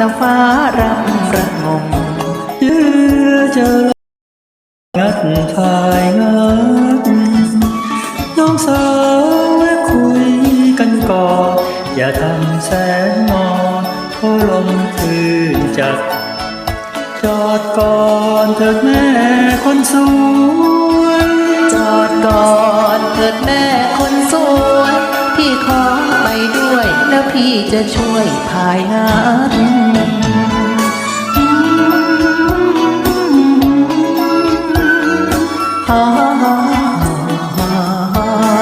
นะฟ้ารำระงมเยือเจองัดทายงัดน้องสาวแวะคุยกันก่อน อย่าทำแสนงอนเพราะลมคืนจัด จอดก่อนเถิดแม่คนสวย จอดก่อนเถิดแม่คนสวย พี่ขอ พี่จะช่วยพายานฮ่าฮ่าฮ่าฮ่า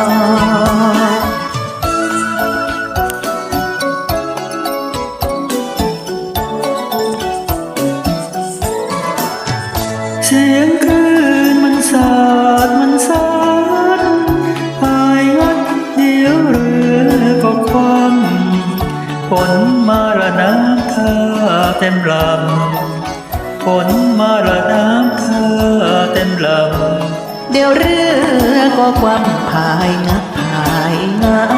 เสียงคลื่นมันสา ฝนมาละน้ำท่าเต็มลำฝนมาละน้ำท่าเต็มลำเดี๋ยวเรือก็ความพายงัดพายงัด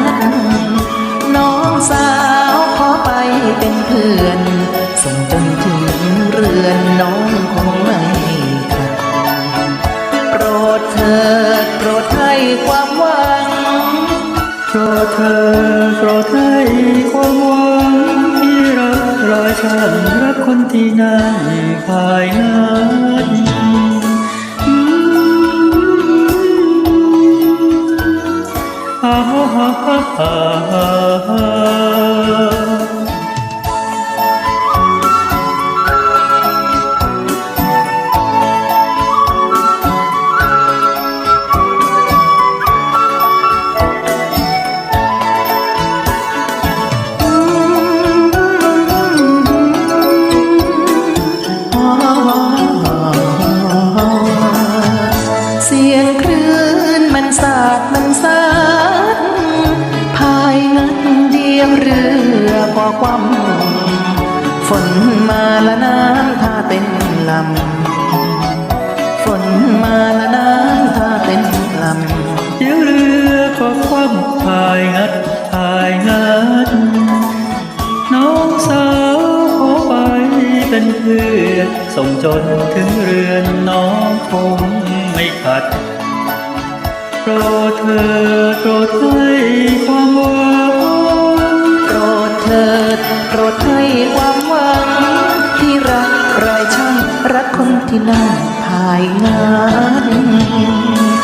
น้องสาวขอไปเป็นเพื่อน ส่งจนถึงเรือนน้องคงไม่ขัดโปรดเถิดโปรดให้ความ กรอยฉันรักคนที่นั่นภายนั้นฮ่าฮ่าฮ่าฮ่าฮ่า งัดเดียวเรือพอความฝนมาละน้ำท่าเต็มลำ ฝนมาละน้ำท่าเต็มลำเดียวเรือก็คว่ำพายงัดพายงัด น้องสาวขอไปเป็นเพื่อส่งจนถึงเรือนน้องคงไม่ขัดโปรดเธอโปรดให้ค ดให้ความหวัง ที่รักรายช่างรักคนที่นั่งภายงาน